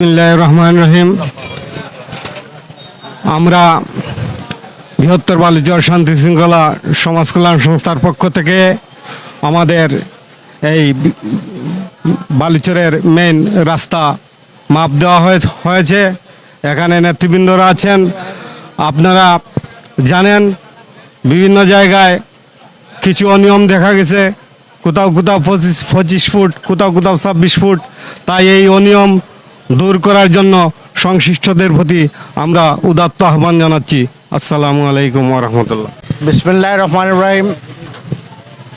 রহমান রহিম আমরা বৃহত্তর বালুচর শান্তি শৃঙ্খলা সমাজ কল্যাণ সংস্থার পক্ষ থেকে আমাদের এই বালুচরের মেন রাস্তা মাপ দেওয়া হয়ে- হয়েছে। এখানে নেতৃবৃন্দরা আছেন। আপনারা জানেন, বিভিন্ন জায়গায় কিছু অনিয়ম দেখা গেছে। কোথাও কোথাও পঁচিশ পঁচিশ ফুট, কোথাও কোথাও ছাব্বিশ ফুট। তাই এই অনিয়ম দূর করার জন্য সংশ্লিষ্টদের প্রতি আমরা উদাত্ত আহ্বান জানাচ্ছি। আসসালামু আলাইকুম রহমতুল্লাহ। বিসমিল্লাহ রহমান ইব্রাহিম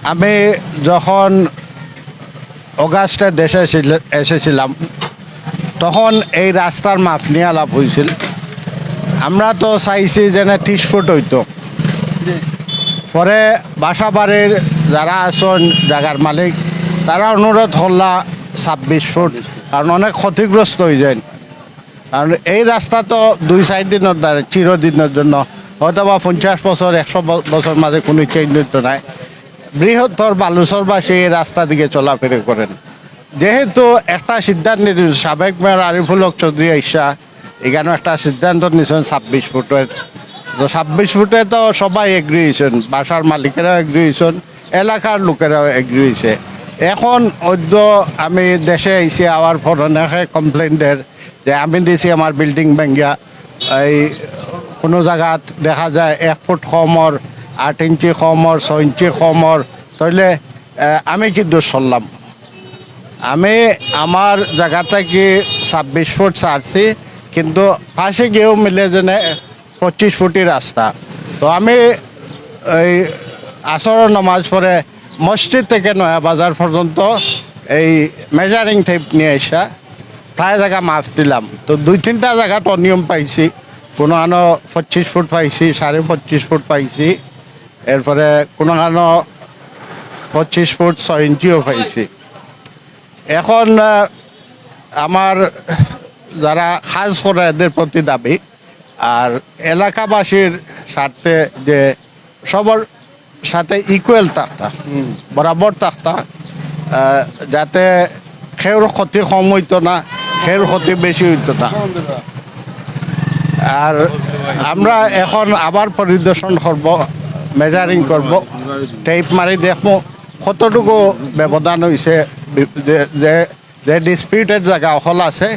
আমি যখন অগাস্টে দেশে ছিল- এসেছিলাম, তখন এই রাস্তার মাপ নিয়ে আলাপ হয়েছিল। আমরা তো চাইছি যেন ত্রিশ ফুট হইতো। পরে বাসা বাড়ির যারা আছেন, জায়গার মালিক, তারা অনুরোধ হল্লা ছাব্বিশ ফুট। কারণ অনেক ক্ষতিগ্রস্ত হয়ে যায়। কারণ এই রাস্তা তো দুই, চার দিনের দ্বারা চিরদিনের জন্য। হয়তো বা পঞ্চাশ বছর, একশো বছর মাঝে কোনো চেঞ্জ নাই বৃহত্তর বালুচরবাসী এই রাস্তা দিকে চলাফেরা করেন। যেহেতু একটা সিদ্ধান্ত সাবেক মেয়র আরিফুল হক চৌধুরী ঈশা এখানে একটা সিদ্ধান্ত নিয়েছেন ছাব্বিশ ফুটের। তো ছাব্বিশ ফুটে তো সবাই এগ্রি হয়েছেন, বাসার মালিকেরাও এগ্রি হয়েছেন, এলাকার লোকেরাও এগ্রি হয়েছে। এখন অদ্য আমি দেশে আইসি আওয়ার পর অনেকে কমপ্লেন যে আমি দিছি আমার বিল্ডিং ভেঙ্গা এই কোনো জায়গাত দেখা যায় এক ফুট কমর আট ইঞ্চি কমর ছয় ইঞ্চি কমর আহ, আমি কি দোষ করলাম আমি আমার জায়গা কি ছাব্বিশ ফুট ছাড়ছি কিন্তু পাশে গিয়েও মিলে যেনে পঁচিশ ফুটি রাস্তা তো আমি এই আসরের নামাজ পড়ে মসজিদ থেকে নয়া বাজার পর্যন্ত এই মেজারিং টেপ নিয়ে এসা তাই জায়গা মাছ দিলাম। তো দুই তিনটা জায়গাত অনিয়ম পাইছি। কোনো আনো পঁচিশ ফুট পাইছি, সাড়ে পঁচিশ ফুট পাইছি। এরপরে কোনো আনো পঁচিশ ফুট ছয় ইঞ্চিও পাইছি। এখন আমার যারা খাস করে এদের প্রতি দাবি, আর এলাকাবাসীর স্বার্থে যে সবার সাথে ইকুয়াল থাকতা বরাবর আহ, যাতে খেউর ক্ষতি কম হইতো না খেউর ক্ষতি বেশি হইতো না। আর আমরা এখন আবার পরিদর্শন করব মেজারিং করব টেপ মারি দেখব কতটুকু ব্যবধান হয়েছে যে- যে ডিসপিউটেড জায়গা অকল আছে।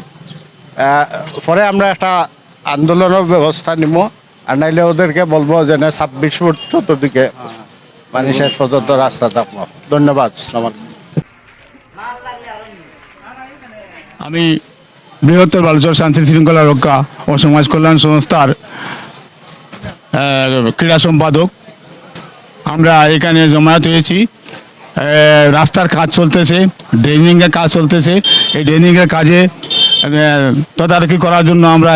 পরে আমরা একটা আন্দোলনের ব্যবস্থা নিব আর নাইলে ওদেরকে বলব যে না ছাব্বিশ ফুট চতুর্দিকে মানে শেষ পর্যন্ত রাস্তা থাকব। ধন্যবাদ আমি বৃহত্তর বালুচর শান্তি শৃঙ্খলা রক্ষা ও সমাজ কল্যাণ সংস্থার ক্রীড়া সম্পাদক। আমরা এখানে জমায়েত হয়েছি। রাস্তার কাজ চলতেছে ড্রেনিংয়ের কাজ চলতেছে। এই ড্রেনিংয়ের কাজে তদারকি করার জন্য আমরা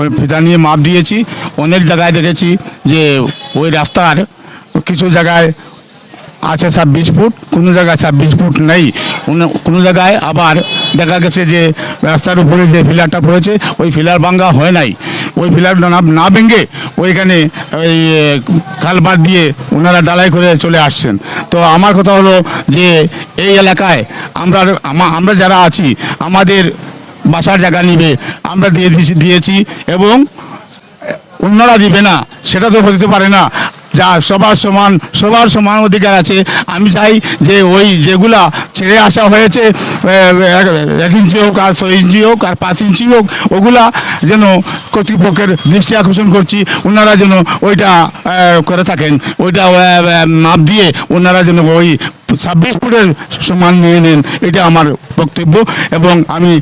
ওই ফিতা নিয়ে মাপ দিয়েছি। অনেক জায়গায় দেখেছি যে ওই রাস্তার কিছু জায়গায় আছে ছাব্বিশ ফুট, কোনো জায়গায় ছাব্বিশ ফুট নেই। কোনো- জায়গায় আবার দেখা গেছে যে রাস্তার উপরে যে ফিলারটা পড়েছে, ওই ফিলার ভাঙ্গা হয় নাই। ওই ফিলার না ভেঙে ওইখানে ওই খালবাদ দিয়ে ওনারা ডালাই করে চলে আসছেন। তো আমার কথা হলো যে এই এলাকায় আমরা আমরা যারা আছি, আমাদের বাসার জায়গা নিবে, আমরা দিয়ে দিয়েছি এবং অন্যরা দিবে না, সেটা তো হতে পারে না। যা সবার সমান সবার সমান অধিকার আছে। আমি চাই যে ওই যেগুলা ছেড়ে আসা হয়েছে এক- ইঞ্চি হোক আর ছয় ইঞ্চি হোক আর পাঁচ ইঞ্চি হোক, ওগুলা যেন কর্তৃপক্ষের দৃষ্টি আকর্ষণ করছি, ওনারা যেন ওইটা করে থাকেন। ওইটা মাপ দিয়ে ওনারা যেন ওই ছাব্বিশ ফুটের সমান নিয়ে নেন, এটা আমার বক্তব্য এবং আমি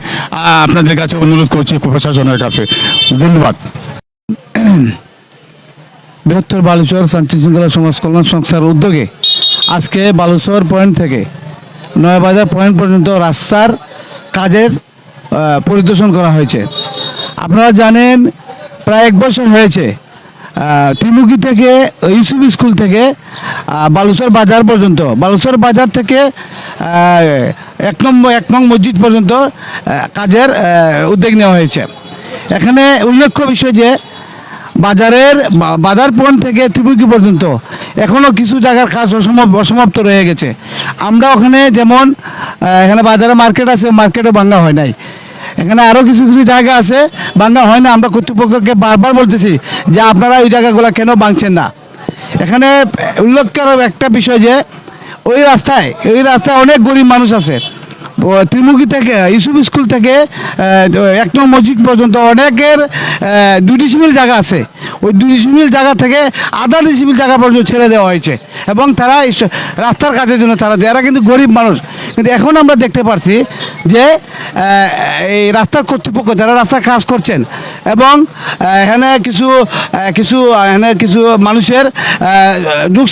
আপনাদের কাছে অনুরোধ করছি প্রশাসনের কাছে। ধন্যবাদ। বৃহত্তর বালুচর শান্তি শৃঙ্খলা সমাজ কল্যাণ সংস্থার উদ্যোগে আজকে বালুচর পয়েন্ট থেকে নয়াবাজার পয়েন্ট পর্যন্ত রাস্তার কাজের পরিদর্শন করা হয়েছে। আপনারা জানেন, প্রায় এক বছর হয়েছে ত্রিমুখী থেকে, ইউসুফ স্কুল থেকে বালুচর বাজার পর্যন্ত। বালুচর বাজার থেকে এক নম্বর, এক নং মসজিদ পর্যন্ত কাজের উদ্যোগ নেওয়া হয়েছে। এখানে উল্লেখ্য বিষয় যে বাজারের বাজার পয়েন্ট থেকে ত্রিপুকি পর্যন্ত এখনও কিছু জায়গার কাজ অসমাপ অসমাপ্ত রয়ে গেছে। আমরা ওখানে যেমন এখানে বাজারে মার্কেট আছে, মার্কেটও ভাঙা হয় নাই। এখানে আরও কিছু কিছু জায়গা আছে ভাঙ্গা হয় না। আমরা কর্তৃপক্ষকে বারবার বলতেছি যে আপনারা ওই জায়গাগুলো কেন ভাঙছেন না? এখানে উল্লেখ করার একটা বিষয় যে, ওই রাস্তায় ওই রাস্তায় অনেক গরিব মানুষ আছে। ত্রিমুখী থেকে, ইউসুফ স্কুল থেকে এক নম্বর মসজিদ পর্যন্ত অনেকের দুই ডিসিমিল জায়গা আছে। ওই দুই ডিসিমিল জায়গা থেকে আধা ডিসিমিল জায়গা পর্যন্ত ছেড়ে দেওয়া হয়েছে। এবং তারা রাস্তার কাজের জন্য তারা দেয়। এরা কিন্তু গরিব মানুষ। কিন্তু এখন আমরা দেখতে পারছি যে এই রাস্তার কর্তৃপক্ষ, যারা রাস্তার কাজ করছেন এবং এখানে কিছু কিছু এখানে কিছু মানুষের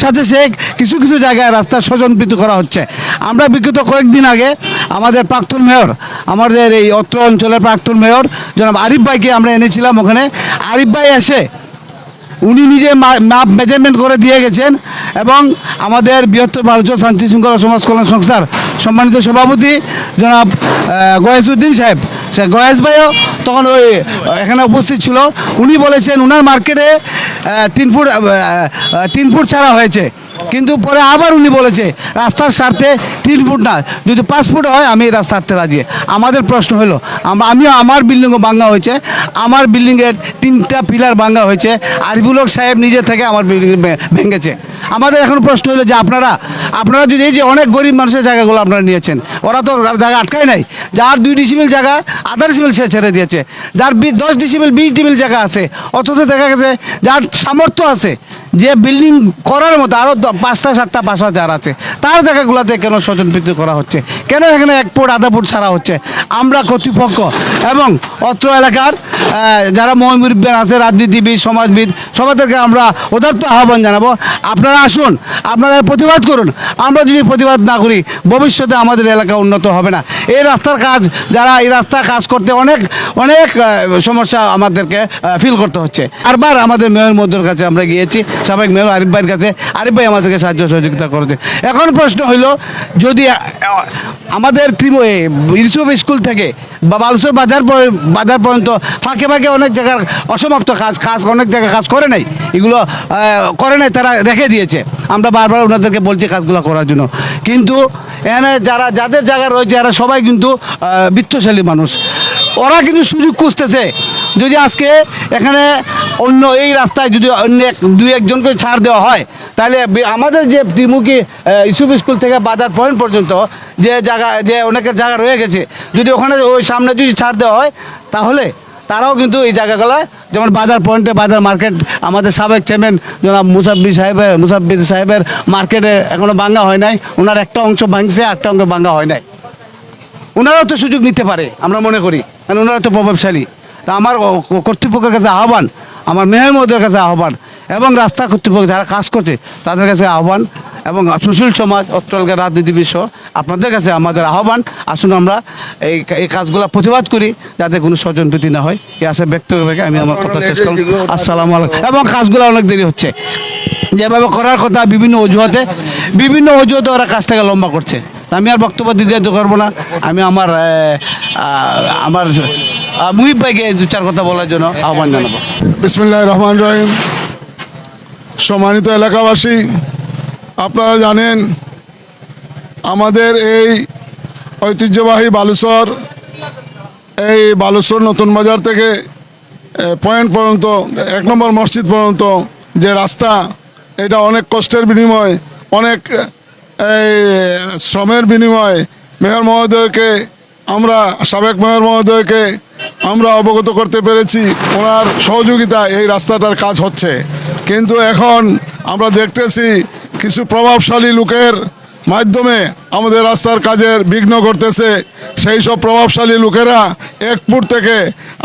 সাথে সে কিছু কিছু জায়গায় রাস্তা স্বজনপ্রীত করা হচ্ছে। আমরা বিগত কয়েকদিন আগে আমাদের প্রাক্তন মেয়র, আমাদের এই অত্র অঞ্চলের প্রাক্তন মেয়র জনাব আরিফ ভাইকে আমরা এনেছিলাম ওখানে। আরিফ ভাই এসে উনি নিজে মাপ মেজারমেন্ট করে দিয়ে গেছেন এবং আমাদের বৃহত্তর ভারতীয় শান্তি শৃঙ্খলা সমাজ কল্যাণ সংস্থার সম্মানিত সভাপতি জনাব গয়েসউদ্দিন সাহেব। সে গয়েস ভাইও তখন ওই, এখানে উপস্থিত ছিল। উনি বলেছেন, উনার মার্কেটে তিন ফুট তিন ফুট ছাড়া হয়েছে। কিন্তু পরে আবার উনি বলেছে, রাস্তার স্বার্থে তিন ফুট না, যদি পাঁচ ফুট হয়, আমি রাস্তার স্বার্থে রাজি। আমাদের প্রশ্ন হলো আমিও আমার বিল্ডিংও ভাঙা হয়েছে, আমার বিল্ডিংয়ের তিনটা পিলার ভাঙা হয়েছে, আরিফুল হক সাহেব নিজে থেকে আমার বিল্ডিং ভেঙেছে। আমাদের এখন প্রশ্ন হলো যে আপনারা আপনারা যদি এই যে অনেক গরিব মানুষের জায়গাগুলো আপনারা নিয়েছেন, ওরা তো জায়গা আটকায় নাই। যার দুই ডিসিমিল জায়গা আধা ডিসিমিল সে ছেড়ে দিয়েছে। যার দশ ডিসিমিল বিশ ডিসিমিল জায়গা আছে, অথচ দেখা গেছে যার সামর্থ্য আছে যে বিল্ডিং করার মতো আরও পাঁচটা, সাতটা বাসা যার আছে, তার জায়গাগুলোতে কেন স্বজন স্বজনপ্রীতি করা হচ্ছে? কেন এখানে এক ফুট আধা ফুট ছাড়া হচ্ছে? আমরা কর্তৃপক্ষ এবং অত্র এলাকার যারা মহিমুরিবান আছে, রাজনীতিবিদ, সমাজবিদ, সবাদেরকে আমরা উদার্ত আহ্বান জানাব। আপনারা আসুন, আপনারা প্রতিবাদ করুন। আমরা যদি প্রতিবাদ না করি, ভবিষ্যতে আমাদের এলাকা উন্নত হবে না। এই রাস্তার কাজ, যারা এই রাস্তা কাজ করতে অনেক অনেক সমস্যা আমাদেরকে ফিল করতে হচ্ছে। বারবার আমাদের মেয়র মধ্যের কাছে আমরা গিয়েছি। সাবেক মেয়র আরিফ ভাইয়ের কাছে, আরিফ ভাই আমাদেরকে সাহায্য সহযোগিতা করেছে। এখন প্রশ্ন হইল, যদি আমাদের ইউসুফ স্কুল থেকে বা বালুচর বাজার বাজার পর্যন্ত ফাঁকে ফাঁকে অনেক জায়গার অসমাপ্ত কাজ কাজ, অনেক জায়গায় কাজ করে নাই, এগুলো করে নাই, তারা রেখে দিয়েছে। আমরা বারবার ওনাদেরকে বলছি কাজগুলো করার জন্য। কিন্তু এখানে যারা, যাদের জায়গা রয়েছে, এরা সবাই কিন্তু বিত্তশালী মানুষ। ওরা কিন্তু সুযোগ খুঁজতেছে। যদি আজকে এখানে অন্য এই রাস্তায় যদি অন্য এক দুই একজনকে ছাড় দেওয়া হয় তাহলে আমাদের যে ত্রিমুখী আহ, ইউসুফ স্কুল থেকে বাজার পয়েন্ট পর্যন্ত যে জায়গা যে অনেকের জায়গা রয়ে গেছে যদি ওখানে ওই সামনে যদি ছাড় দেওয়া হয় তাহলে তারাও কিন্তু এই জায়গাগুলো যেমন বাজার পয়েন্টে বাজার মার্কেট আমাদের সাবেক চেয়ারম্যান জনাব মুসাব্বির সাহেবের মুসাব্বির সাহেবের মার্কেটে এখনও ভাঙা হয় নাই ওনার একটা অংশ ভাঙছে একটা অংশ ভাঙা হয় নাই। ওনারাও তো সুযোগ নিতে পারে আমরা মনে করি কারণ ওনারা তো প্রভাবশালী। তা আমার কর্তৃপক্ষের কাছে আহ্বান, আমার মেয়র মহোদয়ের কাছে আহ্বান এবং রাস্তা কর্তৃপক্ষ যারা কাজ করছে তাদের কাছে আহ্বান এবং সুশীল সমাজ অত্রলকার রাজনীতিবিদ সহ আপনাদের কাছে আমাদের আহ্বান। আসুন আমরা এই এই কাজগুলো প্রতিবাদ করি যাতে কোনো স্বজন স্বজনপ্রীতি না হয়। এই আশা ব্যক্ত রেখে আমি আমার কথা শেষ করলাম। আসসালামু আলাইকুম। এবং কাজগুলো অনেক দেরি হচ্ছে। যেভাবে করার কথা বিভিন্ন অজুহাতে বিভিন্ন অজুহাতে ওরা কাজটাকে লম্বা করছে। আমি আর বক্তব্য দিতে পারব না। আমি আমার আমার মুহিব ভাইকে দু চার কথা বলার জন্য আহ্বান জানাব। বিসমিল্লাহ রহমান রহিম সম্মানিত এলাকাবাসী, আপনারা জানেন আমাদের এই ঐতিহ্যবাহী বালুচর এই বালুচর নতুন বাজার থেকে পয়েন্ট পর্যন্ত, এক নম্বর মসজিদ পর্যন্ত যে রাস্তা, এটা অনেক কষ্টের বিনিময়, অনেক এই শ্রমের বিনিময়। মেয়র মহোদয়কে, আমরা সাবেক মেয়র মহোদয়কে আমরা অবগত করতে পেরেছি ওনার সহযোগিতা এই রাস্তাটার কাজ হচ্ছে। কিন্তু এখন আমরা দেখতেছি কিছু প্রভাবশালী লোকের মাধ্যমে আমাদের রাস্তার কাজের বিঘ্ন করতেছে সেই সব প্রভাবশালী লোকেরা এক ফুট থেকে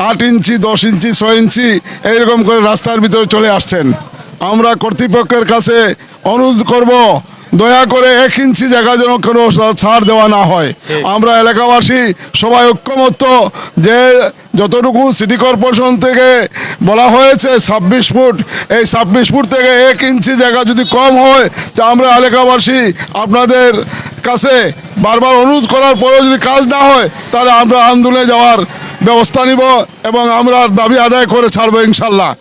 আট ইঞ্চি, দশ ইঞ্চি, ছয় ইঞ্চি এইরকম করে রাস্তার ভিতরে চলে আসছেন। আমরা কর্তৃপক্ষের কাছে অনুরোধ করব দয়া করে এক ইঞ্চি জায়গা যেন কোনো ছাড় দেওয়া না হয়। আমরা এলাকাবাসী সবাই ঐক্যমত্য যে যতটুকু সিটি কর্পোরেশন থেকে বলা হয়েছে ছাব্বিশ ফুট এই ছাব্বিশ ফুট থেকে এক ইঞ্চি জায়গা যদি কম হয় তা আমরা এলাকাবাসী আপনাদের কাছে বারবার অনুরোধ করার পরেও যদি কাজ না হয় তাহলে আমরা আন্দোলনে যাওয়ার ব্যবস্থা নিব এবং আমরা দাবি আদায় করে ছাড়বো ইনশাল্লাহ।